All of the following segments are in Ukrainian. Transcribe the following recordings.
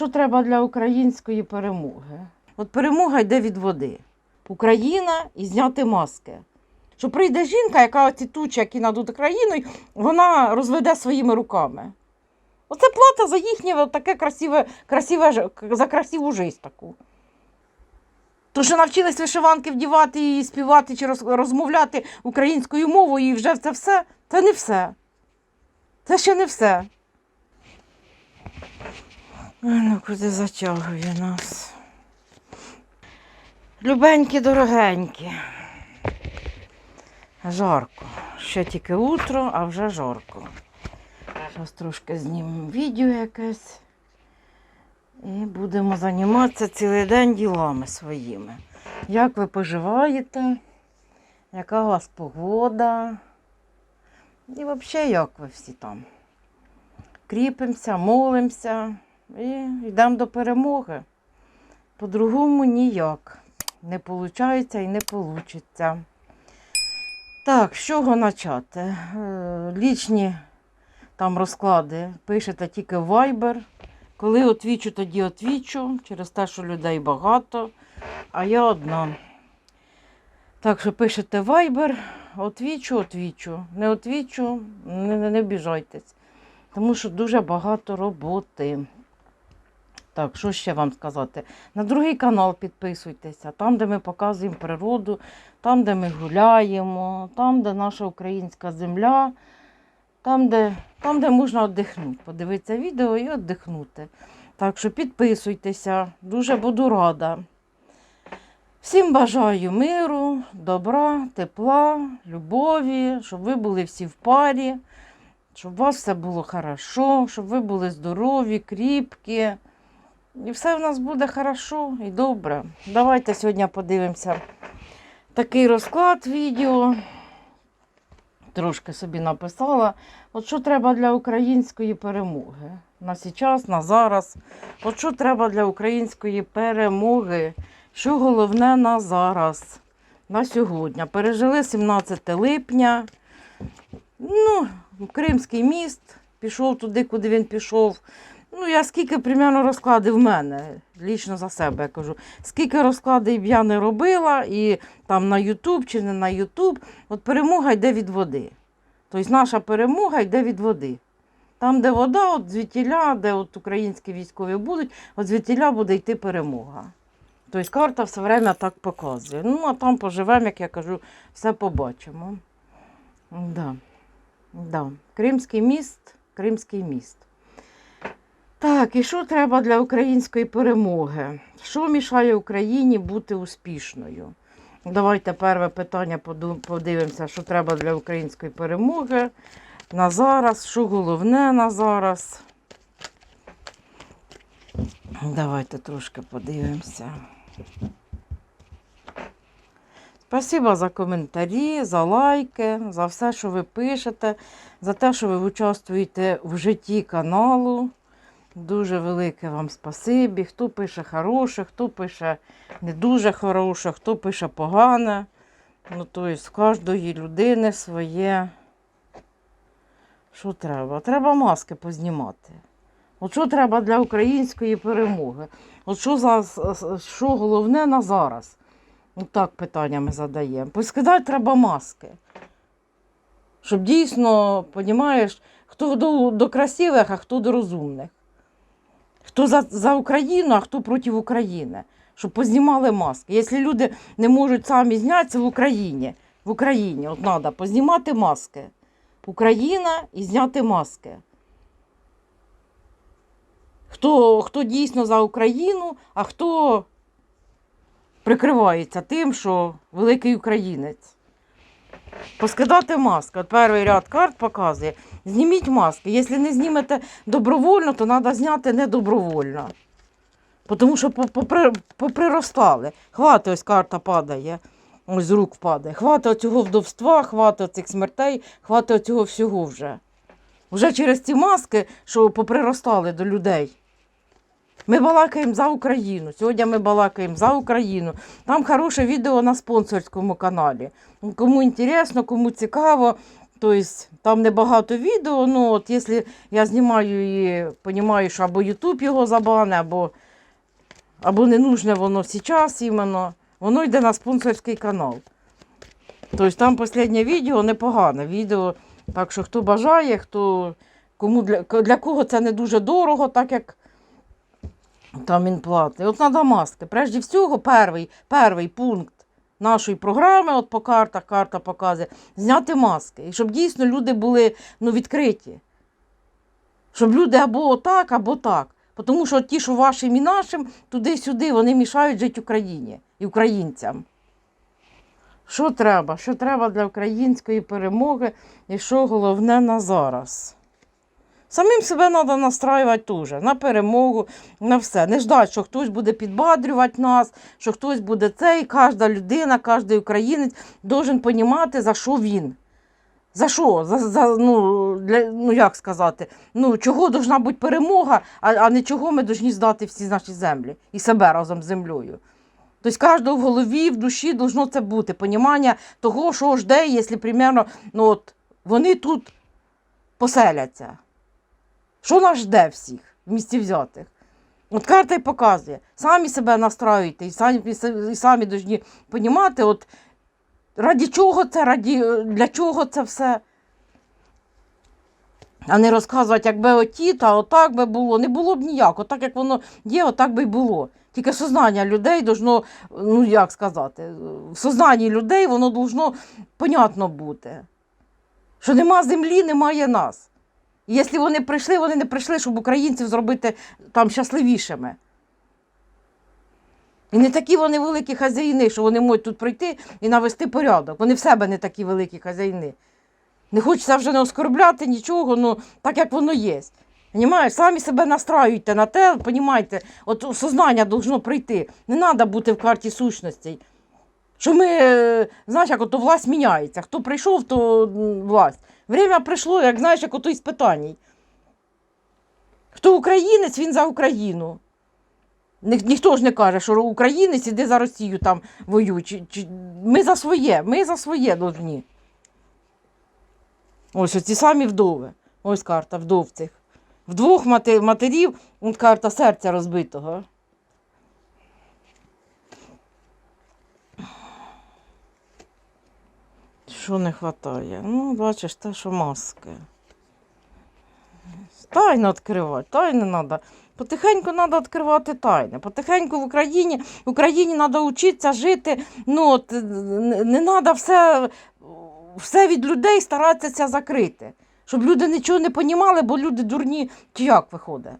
що треба для української перемоги? От перемога йде від води. Україна і зняти маски. Що прийде жінка, яка оці тучі, які над Україною, вона розведе своїми руками. Оце плата за їхнє таке красиве, красиве, за красиву жизнь таку. То, що навчились вишиванки вдівати і співати чи розмовляти українською мовою, і вже це все, це не все. Це ще не все. Ну куди затягує нас. Любенькі, дорогенькі. Жарко. Ще тільки утро, а вже жарко. Зараз трошки знімемо відео якесь. І будемо займатися цілий день ділами своїми. Як ви поживаєте? Яка у вас погода? І взагалі, як ви всі там? Кріпимося, молимося і йдемо до перемоги. По-другому ніяк. Не виходить і не вийде. Так, з чого почати? Е, Лічні там розклади пишете тільки Viber. Коли отвічу, тоді отвічу, через те, що людей багато, а я одна. Так що пишете Viber, отвічу, отвічу. Не отвічу, не, не, не біжайтесь. Тому що дуже багато роботи. Так, що ще вам сказати? На другий канал підписуйтеся, там, де ми показуємо природу, там, де ми гуляємо, там, де наша українська земля, там, де, там, де можна віддихнути. Подивитися відео і віддихнути. Так що підписуйтеся, дуже буду рада. Всім бажаю миру, добра, тепла, любові, щоб ви були всі в парі, щоб у вас все було хорошо, щоб ви були здорові, кріпкі. І все в нас буде хорошо і добре. Давайте сьогодні подивимося такий розклад відео. Трошки собі написала. От що треба для української перемоги? На зараз, на зараз. От що треба для української перемоги? Що головне на зараз, на сьогодні? Пережили 17 липня. Ну, Кримський міст пішов туди, куди він пішов. Ну, я скільки примерно розкладів в мене, лічно за себе я кажу. Скільки розкладів я не робила, і там на Ютуб чи не на Ютуб, от перемога йде від води. Тобто наша перемога йде від води. Там, де вода, от звідтіля, де от українські військові будуть, от звідтіля буде йти перемога. Тобто карта все время так показує. Ну, а там поживемо, як я кажу, все побачимо. Да. Да. Кримський міст, Кримський міст. Так, і що треба для української перемоги? Що мішає Україні бути успішною? Давайте перше питання подивимося, що треба для української перемоги на зараз, що головне на зараз. Давайте трошки подивимося. Спасибо за коментарі, за лайки, за все, що ви пишете, за те, що ви участвуєте в житті каналу. Дуже велике вам спасибі. Хто пише хороше, хто пише не дуже хороше, хто пише погане. Ну, тобто, в кожної людини своє. Що треба? Треба маски познімати. От що треба для української перемоги? От що, за, що головне на зараз? От так питання ми задаємо. Поскидати треба маски. Щоб дійсно, розумієш, хто до, до красивих, а хто до розумних. Хто за, за Україну, а хто проти України. Щоб познімали маски. Якщо люди не можуть самі знятися в Україні, в Україні от треба познімати маски. Україна і зняти маски. Хто, хто дійсно за Україну, а хто прикривається тим, що великий українець. Поскидати маски. От перший ряд карт показує. Зніміть маски. Якщо не знімете добровольно, то треба зняти не добровольно. Тому що поприростали. Хвати, ось карта падає, ось з рук впадає. Хвати оцього вдовства, хвати оцих смертей, хвати оцього всього вже. Вже через ці маски, що поприростали до людей. Ми балакаємо за Україну. Сьогодні ми балакаємо за Україну. Там хороше відео на спонсорському каналі. Кому інтересно, кому цікаво, Тобто там небагато відео, ну от якщо я знімаю і розумію, що або Ютуб його забане, або, або не нужне воно зараз іменно, воно йде на спонсорський канал. Тобто там останнє відео непогане відео. Так що хто бажає, хто кому для, для кого це не дуже дорого, так як там він платить. От треба маски. Прежде всього, перший, перший пункт нашої програми, от по картах, карта показує, зняти маски. І щоб дійсно люди були ну, відкриті. Щоб люди або отак, або так. Тому що ті, що вашим і нашим, туди-сюди, вони мішають жити Україні і українцям. Що треба? Що треба для української перемоги і що головне на зараз? Самим себе треба настраювати теж на перемогу, на все. Не ждати, що хтось буде підбадрювати нас, що хтось буде цей. Кожна людина, кожен українець должен розуміти, за що він. За що? За, за, ну, для, ну, як сказати, ну, чого повинна бути перемога, а, а не чого ми повинні здати всі наші землі і себе разом з землею. Тобто кожного в голові, в душі должно це бути, понімання того, що жде, якщо примерно, ну, от, вони тут поселяться. Що нас жде всіх в місті взятих? От карта й показує. Самі себе настраюйте і самі, і самі повинні розуміти, от, раді чого це, раді, для чого це все. А не розказувати, якби оті, та отак би було. Не було б ніяк. Отак, як воно є, отак би й було. Тільки сознання людей должно, ну як сказати, в сознанні людей воно должно понятно бути. Що нема землі, немає нас. І якщо вони прийшли, вони не прийшли, щоб українців зробити там щасливішими. І не такі вони великі хазяїни, що вони можуть тут прийти і навести порядок. Вони в себе не такі великі хазяїни. Не хочеться вже не оскорбляти нічого, ну так як воно є. Понімаєш, самі себе настраюйте на те, понімаєте, от сознання должно прийти. Не треба бути в карті сущностей. Що ми, е, знаєш, як ото власть міняється. Хто прийшов, то власть. Время прийшло, як знаєш, як ото із питань. Хто українець, він за Україну. Ні, ніхто ж не каже, що українець іде за Росію там воює. Чи, чи... Ми за своє, ми за своє должні. Ось оці самі вдови. Ось карта вдов цих. Вдвох матерів, от карта серця розбитого. Що не вистачає? Ну, бачиш, те, що маски. Тайно відкривати, тайни треба. Потихеньку треба відкривати тайни. Потихеньку в Україні, в Україні треба вчитися жити. Ну, от, е, не треба все, все від людей старатися закрити. Щоб люди нічого не понімали, бо люди дурні, як виходить?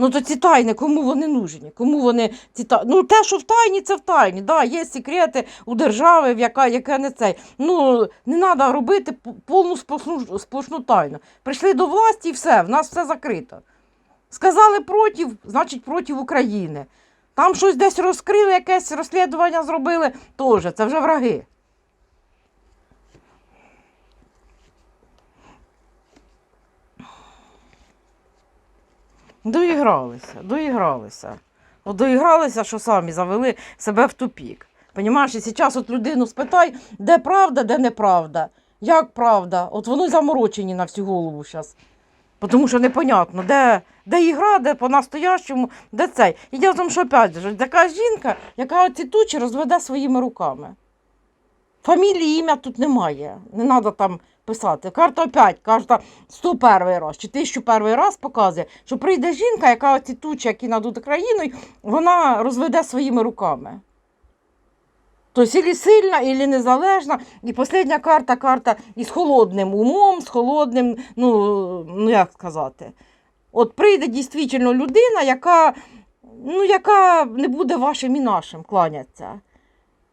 Ну то ці тайни, кому вони нужні? Кому вони ці та... Ну те, що в тайні, це в тайні. Да, є секрети у держави, в яка, яка не цей. Ну не треба робити повну сплошну, сплошну тайну. Прийшли до власті і все, в нас все закрито. Сказали проти, значить проти України. Там щось десь розкрили, якесь розслідування зробили, теж це вже враги. Доігралися, доігралися. От доігралися, що самі завели себе в тупік. Понімаєш, і зараз от людину спитай, де правда, де неправда. Як правда? От вони заморочені на всю голову зараз. Тому що непонятно, де, де ігра, де по-настоящому, де цей. І в тому, що опять же, така жінка, яка оці тучі розведе своїми руками. Фамілії, ім'я тут немає. Не треба там писати. Карта опять, карта 101 раз чи 1001 раз показує, що прийде жінка, яка оці тучі, які над Україною, вона розведе своїми руками. Тобто, ілі сильна, ілі незалежна. І остання карта, карта із холодним умом, з холодним, ну, ну як сказати. От прийде дійсно людина, яка, ну, яка не буде вашим і нашим кланятися.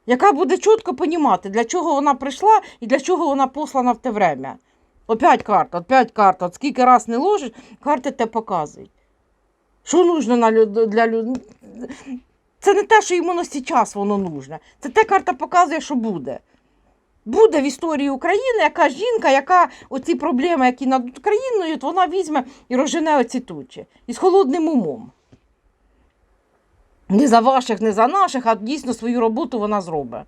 Яка буде чітко понімати, для чого вона прийшла і для чого вона послана в те время. Опять карта, опять карта. От скільки раз не ложиш, карти те показують. Що нужно на для людей? Це не те, що йому зараз воно нужне. Це те карта показує, що буде. Буде в історії України яка жінка, яка оці проблеми, які над Україною, вона візьме і розжене оці тучі. І з холодним умом. Не за ваших, не за наших, а дійсно свою роботу вона зробить.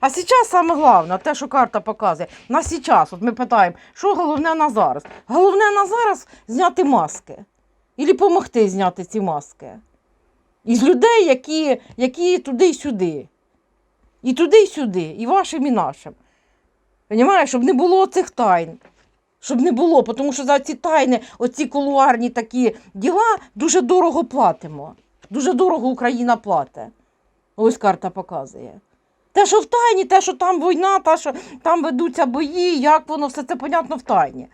А зараз саме головне, те, що карта показує, на зараз, от ми питаємо, що головне на зараз? Головне на зараз зняти маски. Ілі допомогти зняти ці маски. Із людей, які, які туди й сюди. І туди й сюди, і вашим, і нашим. Понімаєш, щоб не було цих тайн. Щоб не було, тому що за ці тайни, оці кулуарні такі діла дуже дорого платимо. Дуже дорого Україна платить. Ось карта показує. Те, що в тайні, те, що там війна, те, що там ведуться бої, як воно все це понятно в тайні.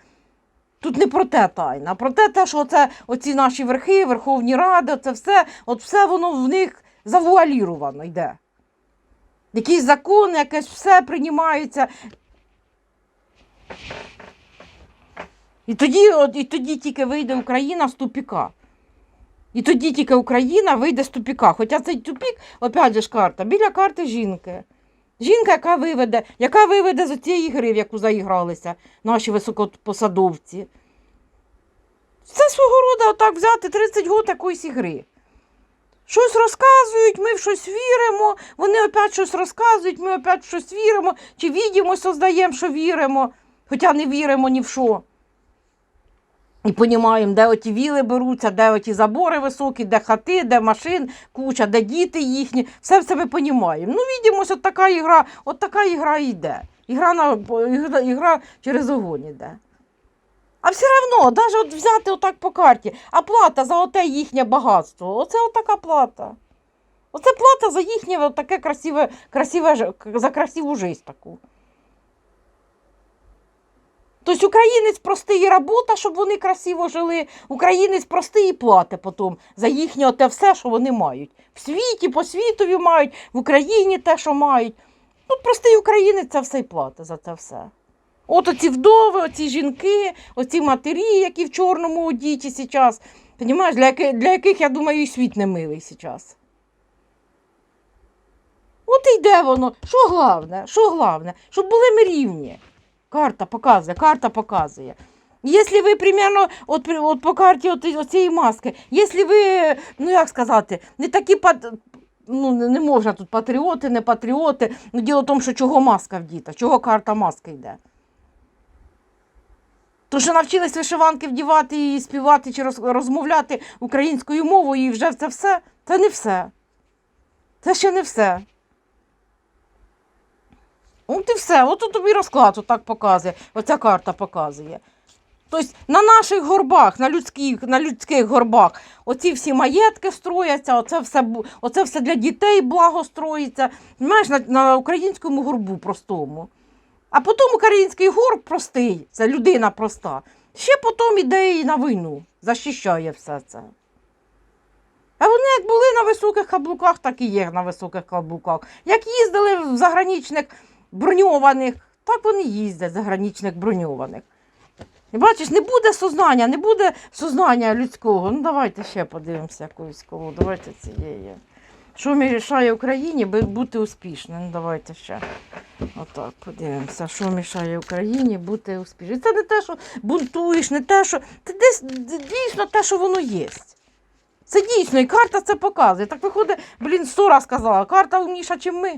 Тут не про те тайна, а про те, те, що оце, оці наші верхи, Верховні Ради, це все, от все воно в них завуаліровано йде. Якісь закони, якесь все приймаються. І тоді, от, і тоді тільки вийде Україна з тупіка. І тоді тільки Україна вийде з тупіка. Хоча цей тупік, опять же ж карта, біля карти жінки. Жінка, яка виведе, яка виведе з цієї гри, в яку заігралися наші високопосадовці. Це свого роду отак взяти 30 років якоїсь ігри. Щось розказують, ми в щось віримо, вони опять щось розказують, ми опять в щось віримо, чи відімо, создаємо, що віримо, хоча не віримо ні в що. І понімаємо, де оті віли беруться, де оті забори високі, де хати, де машин, куча, де діти їхні. Все все ми понімаємо. Ну, відімось, от така ігра, от така ігра йде. Ігра, на, ігра, ігра через огонь іде. А все одно, навіть от взяти отак по карті, а плата за оте їхнє багатство. Оце отака плата. Оце плата за їхнє таке красиве, красиве, за красиву життя таку. Тобто українець простий і робота, щоб вони красиво жили. Українець простий і платить потім за їхнє те все, що вони мають. В світі, по світові мають, в Україні те, що мають. Ну, простий українець це все і платить за це все. От оці вдови, оці жінки, оці матері, які в чорному одіті зараз. Понімаєш, для, яких, для яких, я думаю, і світ не милий зараз. От і йде воно. Що головне? Що головне? Щоб були ми рівні. Карта показує, карта показує. Якщо ви примерно от, от по карті от, цієї маски, якщо ви, ну як сказати, не такі ну, не можна тут патріоти, не патріоти. Ну, діло в тому, що чого маска вдіта, чого карта маски йде. То, що навчились вишиванки вдівати і співати чи роз- розмовляти українською мовою, і вже це все, це не все. Це ще не все. От і все. От тобі розклад отак показує. Оця карта показує. Тобто на наших горбах, на людських, на людських горбах, оці всі маєтки строяться, оце все, оце все для дітей благо строїться. Знаєш, на, на українському горбу простому. А потім український горб простий, це людина проста. Ще потім іде і на війну, захищає все це. А вони як були на високих каблуках, так і є на високих каблуках. Як їздили в заграничних броньованих, так вони їздять заграничних броньованих. Бачиш, не буде сознання, не буде сознання людського. Ну давайте ще подивимося якусь кого. Давайте цієї. Що мішає Україні бути успішним? Ну, давайте ще. Отак подивимося, що мішає Україні бути успішним. Це не те, що бунтуєш, не те, що. Це десь дійсно те, що воно є. Це дійсно, і карта це показує. Так виходить, блін, сто раз казала, карта умніша, ніж ми.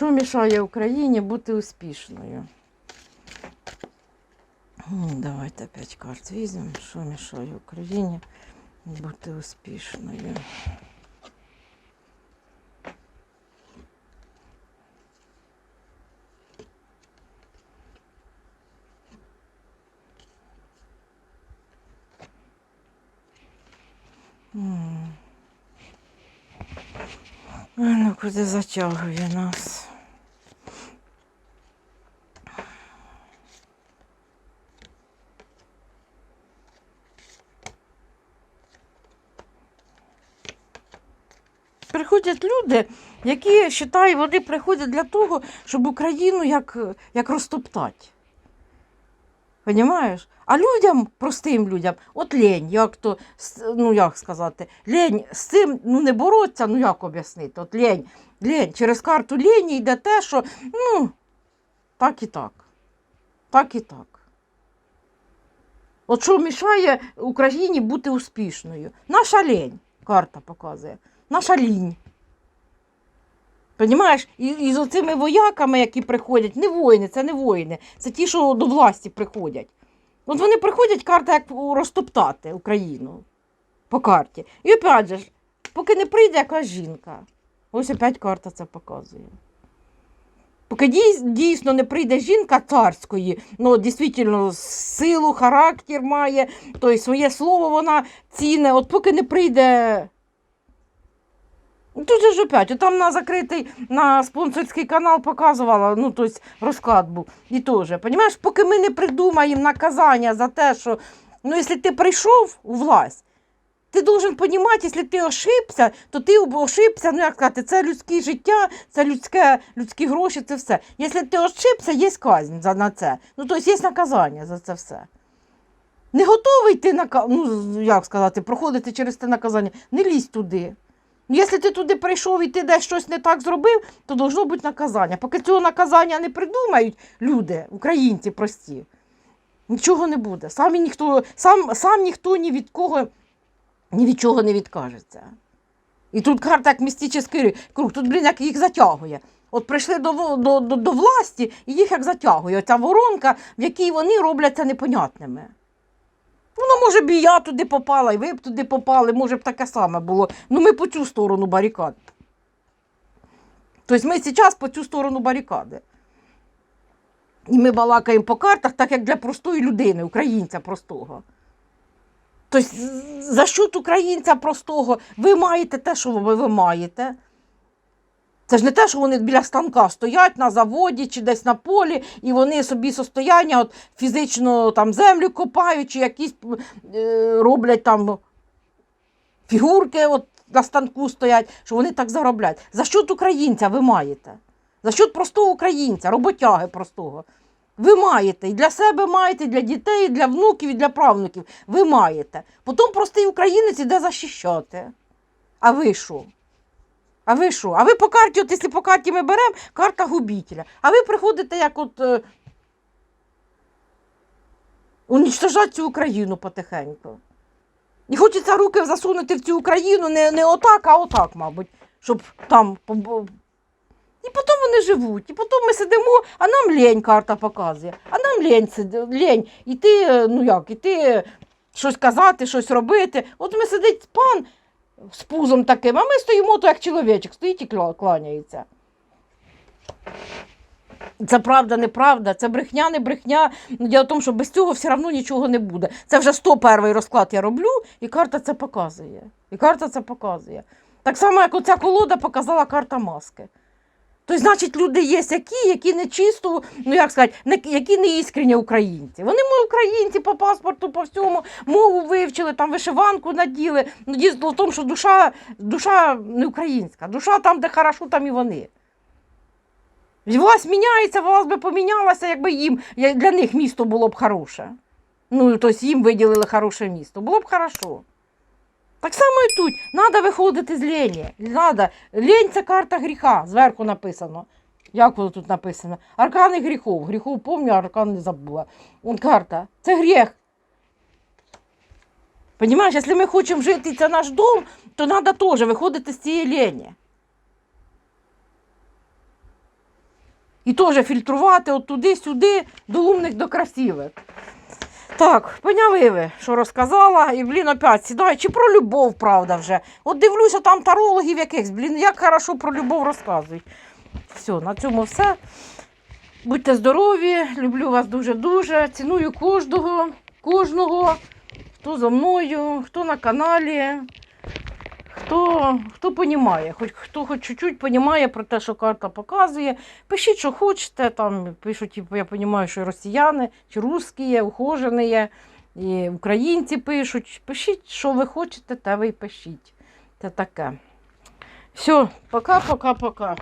Що мішає Україні бути успішною? Давайте п'ять карт візьмемо. Що мішає Україні бути успішною? Ну, куди затягує нас? Приходять люди, які вважають, вони приходять для того, щоб Україну як, як розтоптати. Понімаєш? А людям, простим людям, от лень, як то, ну як сказати, лень з цим ну, не бороться, ну як об'яснити? От лень, лень, через карту лені йде те, що ну, так і так. Так і так. От що мішає Україні бути успішною? Наша лень, карта показує. Наша лінь. Понімаєш? І, і з оцими вояками, які приходять, не воїни, це не воїни, це ті, що до власті приходять. От вони приходять, карта як розтоптати Україну по карті. І опять же, поки не прийде якась жінка. Ось опять карта це показує. Поки дійсно не прийде жінка царської, ну дійсно силу, характер має, то й своє слово вона ціне. От поки не прийде. Тут же опять, там на закритий на спонсорський канал показувала, ну тобто розклад був. І теж, розумієш, поки ми не придумаємо наказання за те, що ну, якщо ти прийшов у власть, ти должен розуміти, якщо ти ошибся, то ти ошибся, ну як сказати, це людське життя, це людське, людські гроші, це все. Якщо ти ошибся, є казнь за на це. Ну, тобто є наказання за це все. Не готовий ти ну, як сказати, проходити через те наказання, не лізь туди. Ну, Якщо ти туди прийшов і ти десь щось не так зробив, то должно бути наказання. Поки цього наказання не придумають люди, українці прості, нічого не буде. Сам ніхто, сам, сам ніхто ні від кого ні від чого не відкажеться. І тут карта як містичний круг, тут, блін, як їх затягує. От прийшли до, до, до, до власті і їх як затягує. Оця воронка, в якій вони робляться непонятними. Воно, може б і я туди попала, і ви б туди попали, може б таке саме було. Ну ми по цю сторону барикад. Тобто ми зараз по цю сторону барикади. І ми балакаємо по картах, так як для простої людини, українця простого. Тобто, за счет українця простого, ви маєте те, що ви маєте. Це ж не те, що вони біля станка стоять на заводі чи десь на полі, і вони собі состояння от, фізично там, землю копають, чи якісь е, роблять там фігурки от, на станку стоять, що вони так заробляють. За счет українця ви маєте. За счет простого українця, роботяги простого. Ви маєте і для себе маєте, і для дітей, і для внуків, і для правнуків. Ви маєте. Потім простий українець іде захищати. А ви що? А ви що? А ви по карті, от якщо по карті ми беремо, карта губителя. А ви приходите як от е, унічтожати цю Україну потихеньку. І хочеться руки засунути в цю Україну не, не отак, а отак, мабуть, щоб там. І потім вони живуть. І потім ми сидимо, а нам лень карта показує. А нам лень, лень. Іти, е, ну як, іти щось казати, щось робити. От ми сидить пан з пузом таким, а ми стоїмо то як чоловічок, стоїть і кланяється. Це правда, неправда, це брехня, не брехня. Ну, в тому, що без цього все одно нічого не буде. Це вже 101 розклад я роблю, і карта це показує. І карта це показує. Так само, як оця колода показала карта маски. Тобто, значить, люди є які, які не чисто, ну як сказати, які не іскренні українці. Вони ми українці по паспорту, по всьому, мову вивчили, там вишиванку наділи. Ну, дійсно в тому, що душа, душа не українська. Душа там, де хорошо, там і вони. Власть міняється, власть би помінялася, якби їм для них місто було б хороше. Ну, тобто їм виділили хороше місто. Було б хорошо. Так само і тут. Треба виходити з лені. Надо. Лень це карта гріха, зверху написано. Як воно тут написано? Аркани гріхов. Гріхов помню, аркан не забула. Вон карта. Це гріх. Понімаєш, якщо ми хочемо жити, це наш дом, то треба теж виходити з цієї лені. І теж фільтрувати от туди-сюди, до умних, до красивих. Так, поняли ви, що розказала, і, блін, опять сідаю. Чи про любов, правда, вже. От дивлюся, там тарологів якихось, блін, як хорошо про любов розказують. Все, на цьому все. Будьте здорові, люблю вас дуже-дуже. Ціную кожного, кожного, хто за мною, хто на каналі, хто, хто понімає, хоч хто хоч чуть-чуть понімає про те, що карта показує. Пишіть, що хочете. Там пишуть, типу, я розумію, що росіяни, чи русські є, ухожені є, і українці пишуть. Пишіть, що ви хочете, те ви й пишіть. Це таке. Все, пока, пока, пока.